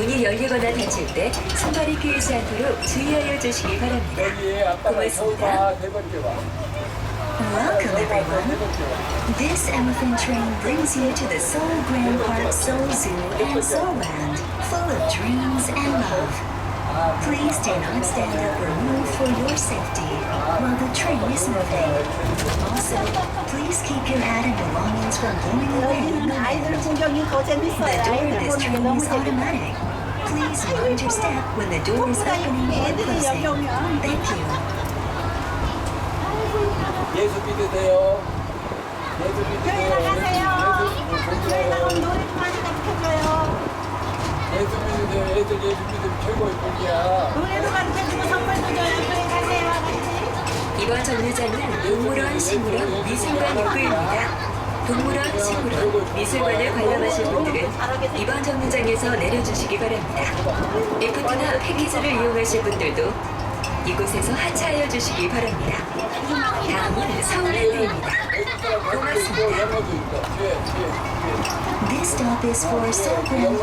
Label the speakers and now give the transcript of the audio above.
Speaker 1: 문이 열리거나 닫힐 때 손발이 끼이지 않도록 주의하여 주시기 바랍니다.
Speaker 2: 여기 아빠가
Speaker 1: 고맙습니다.
Speaker 2: 서울과 네 번째 와.
Speaker 1: Welcome
Speaker 2: 네
Speaker 1: everyone.
Speaker 2: 번째 와.
Speaker 1: This elephant train brings you to the Seoul Grand Park Seoul Zoo and Seoul Land, full of dreams and love. Please do not stand up or move for your safety while the train is moving. Also, please keep your hat and belongings from blowing away in the
Speaker 3: 아이들. 구경이 더
Speaker 1: The
Speaker 3: 재밌어요.
Speaker 1: door of
Speaker 3: 아이들
Speaker 1: this
Speaker 3: 보는 게
Speaker 1: train
Speaker 3: 너무
Speaker 1: is
Speaker 3: 재밌어요.
Speaker 1: automatic. Please mind your step when the door is
Speaker 3: 꿈꾸다
Speaker 1: opening or
Speaker 3: 애들이 여기
Speaker 1: closing.
Speaker 3: 오면
Speaker 1: Thank you.
Speaker 2: 예수 믿으세요. 예수
Speaker 3: 교회
Speaker 2: 믿으세요.
Speaker 3: 나가세요.
Speaker 2: 예수
Speaker 3: 교회 나가면
Speaker 2: 믿으세요.
Speaker 3: 노래 좀 많이 가르쳐줘요.
Speaker 2: 예수 믿으세요. 애들 예수 믿으면 최고의 복이야.
Speaker 3: 노래도 가르쳐주고 선물도 줘요. 교회 가세요. 같이.
Speaker 1: 이번 정류장은 동물원, 식물원, 미술관 입구입니다. 동물원, 식물원, 미술관을 관람하실 분들은 이번 정류장에서 내려주시기 바랍니다. 리프트나 패키지를 이용하실 분들도 이곳에서 하차하여 주시기 바랍니다. 다음은 서울랜드입니다.
Speaker 2: 고맙습니다. 뒤에, 뒤에, 뒤에.
Speaker 1: This stop is for Seoul Grand